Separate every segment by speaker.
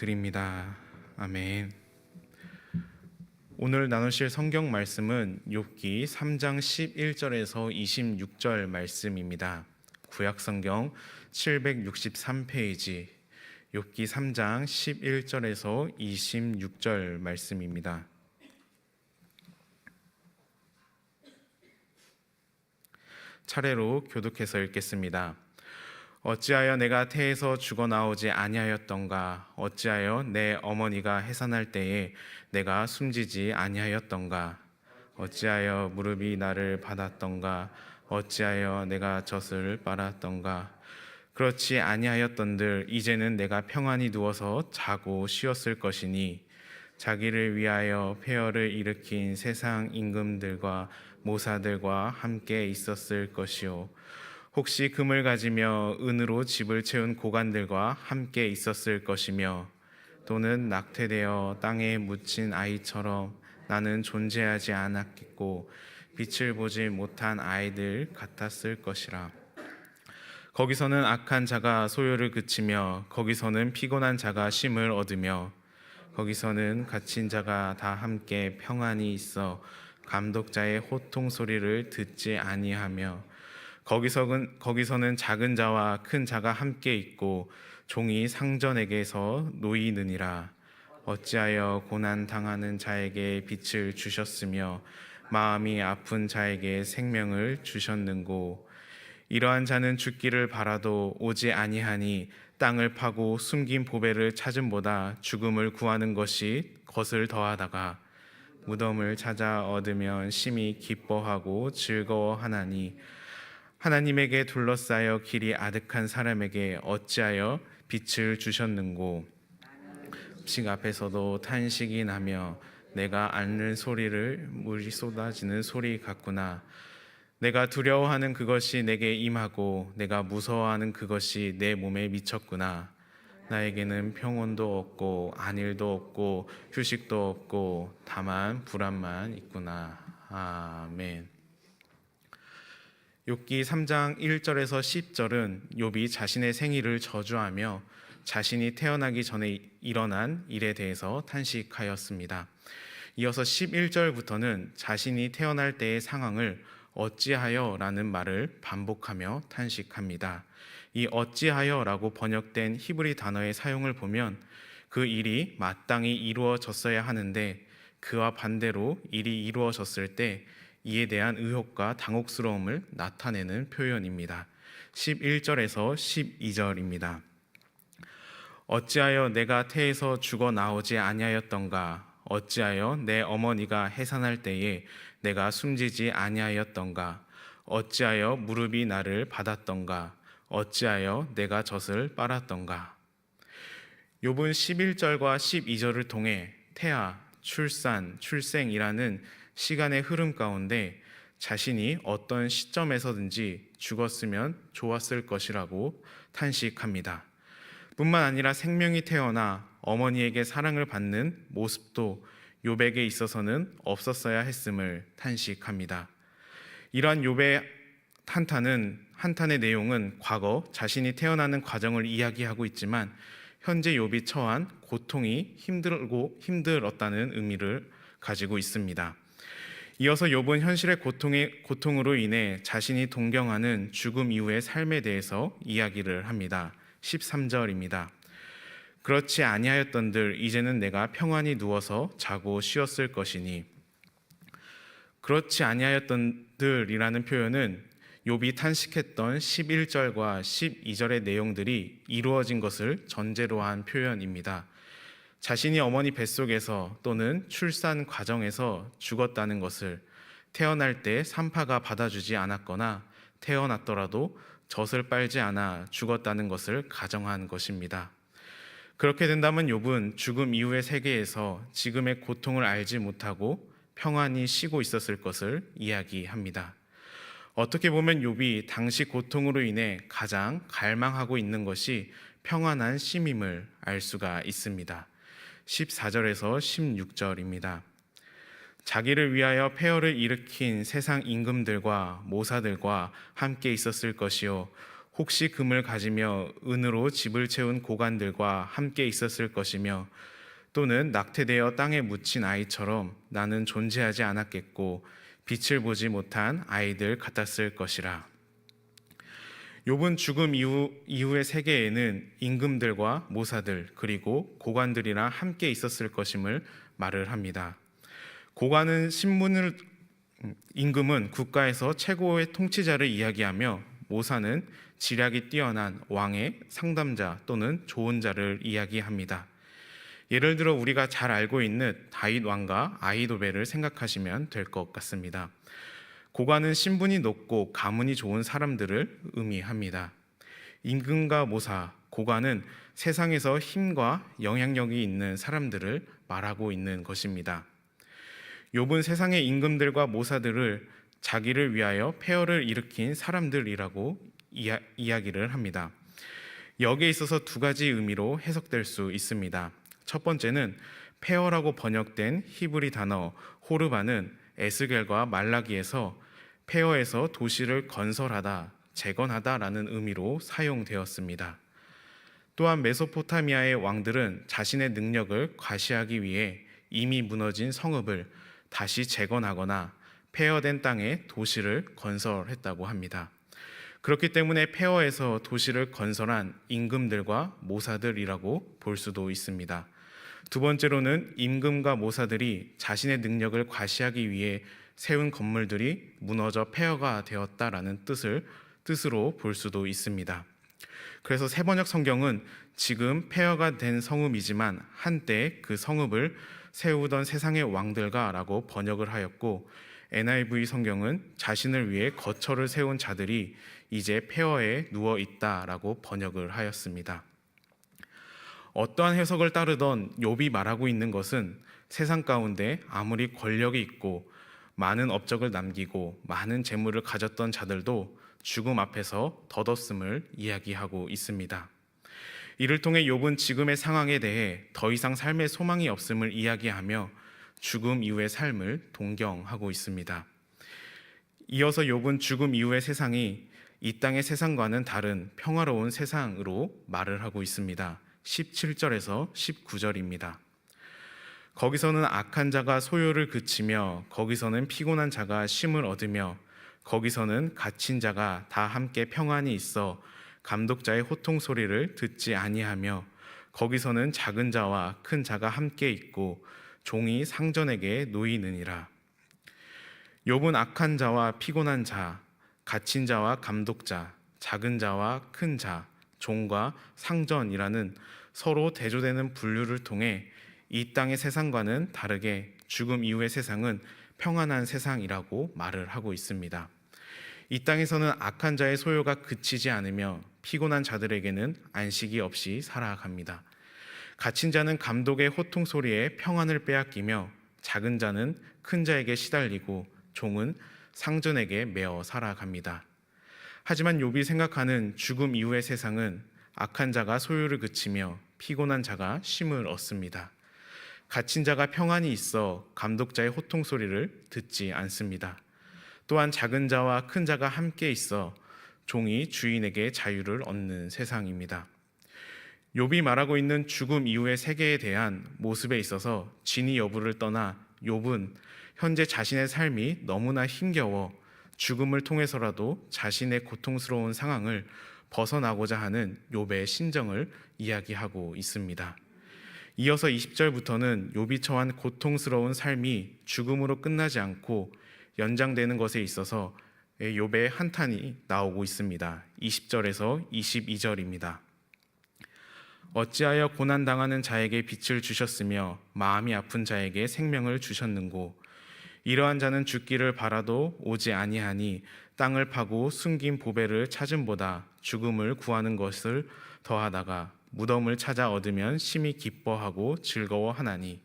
Speaker 1: 드립니다. 아멘. 오늘 나누실 성경 말씀은 욥기 3장 11절에서 26절 말씀입니다. 구약 성경 763페이지 욥기 3장 11절에서 26절 말씀입니다. 차례로 교독해서 읽겠습니다. 어찌하여 내가 태에서 죽어 나오지 아니하였던가? 어찌하여 내 어머니가 해산할 때에 내가 숨지지 아니하였던가? 어찌하여 무릎이 나를 받았던가? 어찌하여 내가 젖을 빨았던가? 그렇지 아니하였던들 이제는 내가 평안히 누워서 자고 쉬었을 것이니 자기를 위하여 폐허를 일으킨 세상 임금들과 모사들과 함께 있었을 것이요 혹시 금을 가지며 은으로 집을 채운 고관들과 함께 있었을 것이며 또는 낙태되어 땅에 묻힌 아이처럼 나는 존재하지 않았겠고 빛을 보지 못한 아이들 같았을 것이라. 거기서는 악한 자가 소요를 그치며 거기서는 피곤한 자가 쉼을 얻으며 거기서는 갇힌 자가 다 함께 평안히 있어 감독자의 호통 소리를 듣지 아니하며 거기서는 거기서는 작은 자와 큰 자가 함께 있고 종이 상전에게서 놓이느니라. 어찌하여 고난 당하는 자에게 빛을 주셨으며 마음이 아픈 자에게 생명을 주셨는고? 이러한 자는 죽기를 바라도 오지 아니하니 땅을 파고 숨긴 보배를 찾음보다 죽음을 구하는 것이 것을 더하다가 무덤을 찾아 얻으면 심히 기뻐하고 즐거워하나니 하나님에게 둘러싸여 길이 아득한 사람에게 어찌하여 빛을 주셨는고? 식 앞에서도 탄식이 나며 내가 앓는 소리를 물이 쏟아지는 소리 같구나. 내가 두려워하는 그것이 내게 임하고 내가 무서워하는 그것이 내 몸에 미쳤구나. 나에게는 평온도 없고 안일도 없고 휴식도 없고 다만 불안만 있구나. 아멘 욥기 3장 1절에서 10절은 욥이 자신의 생일을 저주하며 자신이 태어나기 전에 일어난 일에 대해서 탄식하였습니다. 이어서 11절부터는 자신이 태어날 때의 상황을 어찌하여라는 말을 반복하며 탄식합니다. 이 어찌하여라고 번역된 히브리 단어의 사용을 보면 그 일이 마땅히 이루어졌어야 하는데 그와 반대로 일이 이루어졌을 때 이에 대한 의혹과 당혹스러움을 나타내는 표현입니다. 11절에서 12절입니다. 어찌하여 내가 태에서 죽어 나오지 아니하였던가 어찌하여 내 어머니가 해산할 때에 내가 숨지지 아니하였던가 어찌하여 무릎이 나를 받았던가 어찌하여 내가 젖을 빨았던가 욥은 11절과 12절을 통해 태아, 출산, 출생이라는 시간의 흐름 가운데 자신이 어떤 시점에서든지 죽었으면 좋았을 것이라고 탄식합니다. 뿐만 아니라 생명이 태어나 어머니에게 사랑을 받는 모습도 욥에게 있어서는 없었어야 했음을 탄식합니다. 이러한 욥의 한탄은 한탄의 내용은 과거 자신이 태어나는 과정을 이야기하고 있지만 현재 욥이 처한 고통이 힘들고 힘들었다는 의미를 가지고 있습니다. 이어서 욥은 현실의 고통의 고통으로 인해 자신이 동경하는 죽음 이후의 삶에 대해서 이야기를 합니다. 13절입니다. 그렇지 아니하였던들 이제는 내가 평안히 누워서 자고 쉬었을 것이니 그렇지 아니하였던들이라는 표현은 욥이 탄식했던 11절과 12절의 내용들이 이루어진 것을 전제로 한 표현입니다. 자신이 어머니 뱃속에서 또는 출산 과정에서 죽었다는 것을 태어날 때 산파가 받아주지 않았거나 태어났더라도 젖을 빨지 않아 죽었다는 것을 가정한 것입니다. 그렇게 된다면 욥은 죽음 이후의 세계에서 지금의 고통을 알지 못하고 평안히 쉬고 있었을 것을 이야기합니다. 어떻게 보면 욥이 당시 고통으로 인해 가장 갈망하고 있는 것이 평안한 쉼임을 알 수가 있습니다. 14절에서 16절입니다. 자기를 위하여 폐허를 일으킨 세상 임금들과 모사들과 함께 있었을 것이요 혹시 금을 가지며 은으로 집을 채운 고관들과 함께 있었을 것이며 또는 낙태되어 땅에 묻힌 아이처럼 나는 존재하지 않았겠고 빛을 보지 못한 아이들 같았을 것이라. 욥은 죽음 이후 이후의 세계에는 임금들과 모사들 그리고 고관들이랑 함께 있었을 것임을 말을 합니다. 고관은 신분을 음, 임금은 국가에서 최고의 통치자를 이야기하며 모사는 지략이 뛰어난 왕의 상담자 또는 조언자를 이야기합니다. 예를 들어 우리가 잘 알고 있는 다윗 왕과 아이도벨을 생각하시면 될 것 같습니다. 고관은 신분이 높고 가문이 좋은 사람들을 의미합니다. 임금과 모사, 고관은 세상에서 힘과 영향력이 있는 사람들을 말하고 있는 것입니다. 욥은 세상의 임금들과 모사들을 자기를 위하여 폐허를 일으킨 사람들이라고 이야, 이야기를 합니다. 여기에 있어서 두 가지 의미로 해석될 수 있습니다. 첫 번째는 폐허라고 번역된 히브리 단어 호르바는 에스겔과 말라기에서 폐허에서 도시를 건설하다, 재건하다라는 의미로 사용되었습니다. 또한 메소포타미아의 왕들은 자신의 능력을 과시하기 위해 이미 무너진 성읍을 다시 재건하거나 폐허된 땅에 도시를 건설했다고 합니다. 그렇기 때문에 폐허에서 도시를 건설한 임금들과 모사들이라고 볼 수도 있습니다. 두 번째로는 임금과 모사들이 자신의 능력을 과시하기 위해 세운 건물들이 무너져 폐허가 되었다라는 뜻을 뜻으로 볼 수도 있습니다. 그래서 세번역 성경은 지금 폐허가 된 성읍이지만 한때 그 성읍을 세우던 세상의 왕들과라고 번역을 하였고 NIV 성경은 자신을 위해 거처를 세운 자들이 이제 폐허에 누워 있다라고 번역을 하였습니다. 어떠한 해석을 따르던 욥이 말하고 있는 것은 세상 가운데 아무리 권력이 있고 많은 업적을 남기고 많은 재물을 가졌던 자들도 죽음 앞에서 덧없음을 이야기하고 있습니다. 이를 통해 욥은 지금의 상황에 대해 더 이상 삶의 소망이 없음을 이야기하며 죽음 이후의 삶을 동경하고 있습니다. 이어서 욥은 죽음 이후의 세상이 이 땅의 세상과는 다른 평화로운 세상으로 말을 하고 있습니다. 17절에서 19절입니다. 거기서는 악한 자가 소요를 그치며 거기서는 피곤한 자가 쉼을 얻으며 거기서는 갇힌 자가 다 함께 평안이 있어 감독자의 호통 소리를 듣지 아니하며 거기서는 작은 자와 큰 자가 함께 있고 종이 상전에게 놓이느니라. 욥은 악한 자와 피곤한 자, 갇힌 자와 감독자, 작은 자와 큰 자, 종과 상전이라는 서로 대조되는 분류를 통해 이 땅의 세상과는 다르게 죽음 이후의 세상은 평안한 세상이라고 말을 하고 있습니다. 이 땅에서는 악한 자의 소요가 그치지 않으며 피곤한 자들에게는 안식이 없이 살아갑니다. 갇힌 자는 감독의 호통 소리에 평안을 빼앗기며 작은 자는 큰 자에게 시달리고 종은 상전에게 매어 살아갑니다. 하지만 욥이 생각하는 죽음 이후의 세상은 악한 자가 소유를 그치며 피곤한 자가 쉼을 얻습니다. 갇힌 자가 평안이 있어 감독자의 호통 소리를 듣지 않습니다. 또한 작은 자와 큰 자가 함께 있어 종이 주인에게 자유를 얻는 세상입니다. 욥이 말하고 있는 죽음 이후의 세계에 대한 모습에 있어서 진위 여부를 떠나 욥은 현재 자신의 삶이 너무나 힘겨워 죽음을 통해서라도 자신의 고통스러운 상황을 벗어나고자 하는 욥의 신정을 이야기하고 있습니다. 이어서 20절부터는 욥이 처한 고통스러운 삶이 죽음으로 끝나지 않고 연장되는 것에 있어서 욥의 한탄이 나오고 있습니다. 20절에서 22절입니다. 어찌하여 고난 당하는 자에게 빛을 주셨으며 마음이 아픈 자에게 생명을 주셨는고 이러한 자는 죽기를 바라도 오지 아니하니 땅을 파고 숨긴 보배를 찾음보다 죽음을 구하는 것을 더하다가 무덤을 찾아 얻으면 심히 기뻐하고 즐거워하나니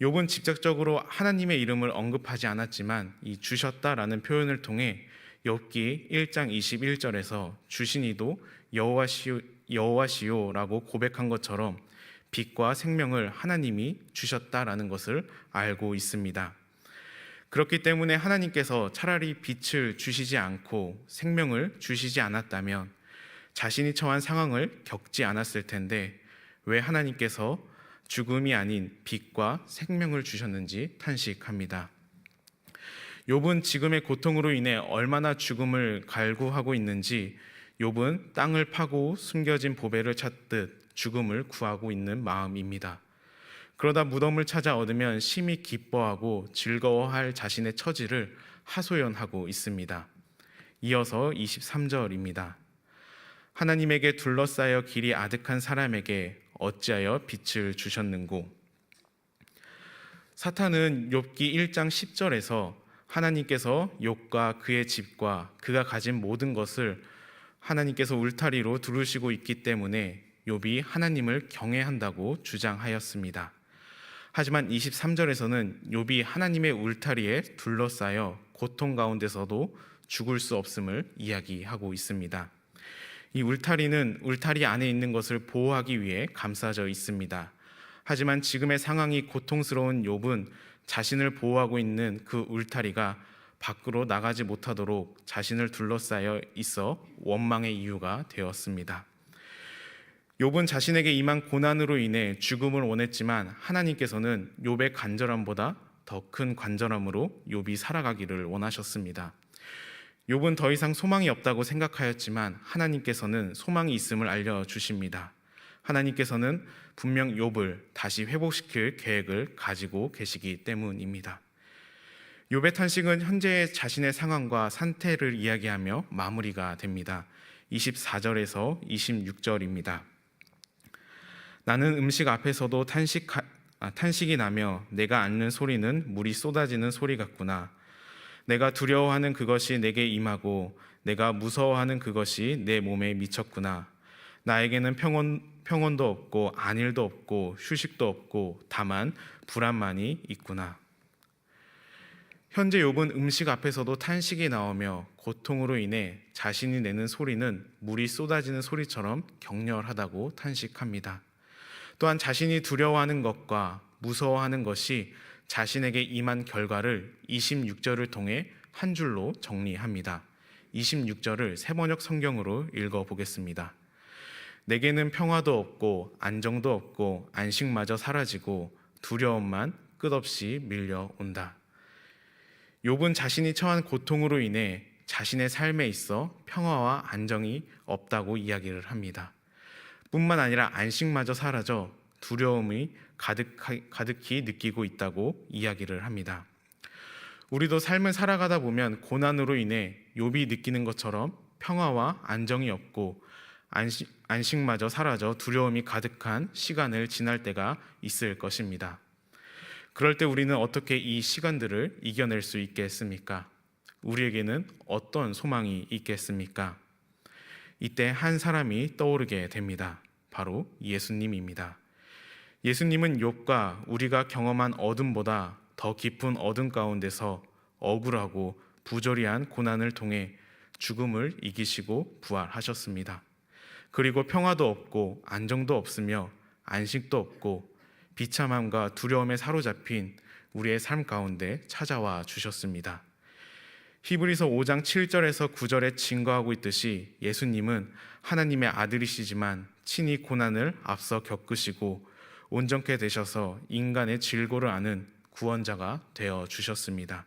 Speaker 1: 욥은 직접적으로 하나님의 이름을 언급하지 않았지만 이 주셨다라는 표현을 통해 욥기 1장 21절에서 주신이도 여호와시오 여호와시오라고 고백한 것처럼 빛과 생명을 하나님이 주셨다라는 것을 알고 있습니다. 그렇기 때문에 하나님께서 차라리 빛을 주시지 않고 생명을 주시지 않았다면 자신이 처한 상황을 겪지 않았을 텐데 왜 하나님께서 죽음이 아닌 빛과 생명을 주셨는지 탄식합니다. 욥은 지금의 고통으로 인해 얼마나 죽음을 갈구하고 있는지 욥은 땅을 파고 숨겨진 보배를 찾듯 죽음을 구하고 있는 마음입니다. 그러다 무덤을 찾아 얻으면 심히 기뻐하고 즐거워할 자신의 처지를 하소연하고 있습니다. 이어서 23절입니다. 하나님에게 둘러싸여 길이 아득한 사람에게 어찌하여 빛을 주셨는고 사탄은 욥기 1장 10절에서 하나님께서 욥과 그의 집과 그가 가진 모든 것을 하나님께서 울타리로 두르시고 있기 때문에 욥이 하나님을 경외한다고 주장하였습니다. 하지만 23절에서는 욥이 하나님의 울타리에 둘러싸여 고통 가운데서도 죽을 수 없음을 이야기하고 있습니다. 이 울타리는 울타리 안에 있는 것을 보호하기 위해 감싸져 있습니다. 하지만 지금의 상황이 고통스러운 욥은 자신을 보호하고 있는 그 울타리가 밖으로 나가지 못하도록 자신을 둘러싸여 있어 원망의 이유가 되었습니다. 욥은 자신에게 임한 고난으로 인해 죽음을 원했지만 하나님께서는 욥의 간절함보다 더 큰 간절함으로 욥이 살아가기를 원하셨습니다. 욥은 더 이상 소망이 없다고 생각하였지만 하나님께서는 소망이 있음을 알려 주십니다. 하나님께서는 분명 욥을 다시 회복시킬 계획을 가지고 계시기 때문입니다. 욥의 탄식은 현재의 자신의 상황과 상태를 이야기하며 마무리가 됩니다. 24절에서 26절입니다. 나는 음식 앞에서도 탄식 아, 탄식이 나며 내가 앉는 소리는 물이 쏟아지는 소리 같구나. 내가 두려워하는 그것이 내게 임하고 내가 무서워하는 그것이 내 몸에 미쳤구나. 나에게는 평온 평온도 없고 안일도 없고 휴식도 없고 다만 불안만이 있구나. 현재 욥은 음식 앞에서도 탄식이 나오며 고통으로 인해 자신이 내는 소리는 물이 쏟아지는 소리처럼 격렬하다고 탄식합니다. 또한 자신이 두려워하는 것과 무서워하는 것이 자신에게 임한 결과를 26절을 통해 한 줄로 정리합니다. 26절을 세번역 성경으로 읽어 보겠습니다. 내게는 평화도 없고 안정도 없고 안식마저 사라지고 두려움만 끝없이 밀려온다. 욥은 자신이 처한 고통으로 인해 자신의 삶에 있어 평화와 안정이 없다고 이야기를 합니다. 뿐만 아니라 안식마저 사라져 두려움이 가득히 느끼고 있다고 이야기를 합니다. 우리도 삶을 살아가다 보면 고난으로 인해 욥이 느끼는 것처럼 평화와 안정이 없고 안식, 안식마저 사라져 두려움이 가득한 시간을 지날 때가 있을 것입니다. 그럴 때 우리는 어떻게 이 시간들을 이겨낼 수 있겠습니까? 우리에게는 어떤 소망이 있겠습니까? 이때 한 사람이 떠오르게 됩니다. 바로 예수님입니다. 예수님은 욥과 우리가 경험한 어둠보다 더 깊은 어둠 가운데서 억울하고 부조리한 고난을 통해 죽음을 이기시고 부활하셨습니다. 그리고 평화도 없고 안정도 없으며 안식도 없고 비참함과 두려움에 사로잡힌 우리의 삶 가운데 찾아와 주셨습니다. 히브리서 5장 7절에서 9절에 증거하고 있듯이 예수님은 하나님의 아들이시지만 친히 고난을 앞서 겪으시고 온전케 되셔서 인간의 질고를 아는 구원자가 되어 주셨습니다.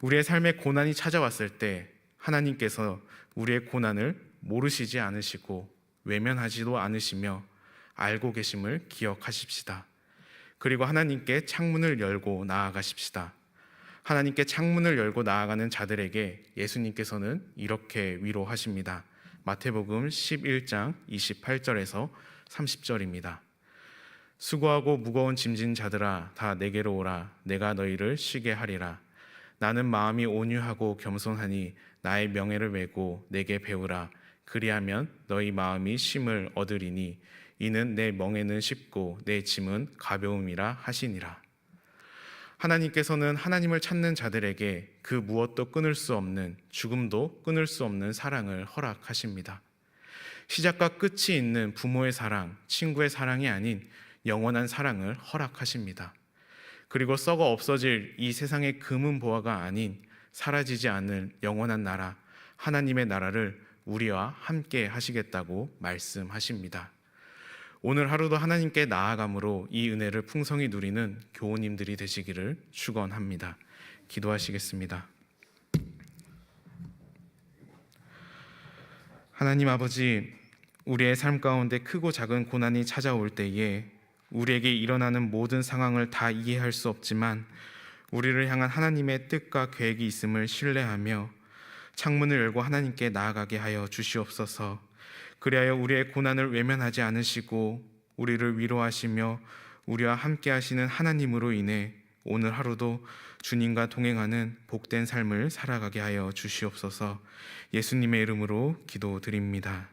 Speaker 1: 우리의 삶에 고난이 찾아왔을 때 하나님께서 우리의 고난을 모르시지 않으시고 외면하지도 않으시며 알고 계심을 기억하십시다. 그리고 하나님께 창문을 열고 나아가십시다. 하나님께 창문을 열고 나아가는 자들에게 예수님께서는 이렇게 위로하십니다. 마태복음 11장 28절에서 30절입니다. 수고하고 무거운 짐진 자들아 다 내게로 오라 내가 너희를 쉬게 하리라 나는 마음이 온유하고 겸손하니 나의 명예를 메고 내게 배우라 그리하면 너희 마음이 쉼을 얻으리니 이는 내 멍에는 쉽고 내 짐은 가벼움이라 하시니라 하나님께서는 하나님을 찾는 자들에게 그 무엇도 끊을 수 없는 죽음도 끊을 수 없는 사랑을 허락하십니다. 시작과 끝이 있는 부모의 사랑, 친구의 사랑이 아닌 영원한 사랑을 허락하십니다. 그리고 썩어 없어질 이 세상의 금은 보화가 아닌 사라지지 않을 영원한 나라 하나님의 나라를 우리와 함께 하시겠다고 말씀하십니다. 오늘 하루도 하나님께 나아감으로 이 은혜를 풍성히 누리는 교우님들이 되시기를 축원합니다. 기도하시겠습니다. 하나님 아버지, 우리의 삶 가운데 크고 작은 고난이 찾아올 때에 우리에게 일어나는 모든 상황을 다 이해할 수 없지만 우리를 향한 하나님의 뜻과 계획이 있음을 신뢰하며 창문을 열고 하나님께 나아가게 하여 주시옵소서. 그리하여 우리의 고난을 외면하지 않으시고 우리를 위로하시며 우리와 함께 하시는 하나님으로 인해 오늘 하루도 주님과 동행하는 복된 삶을 살아가게 하여 주시옵소서. 예수님의 이름으로 기도드립니다.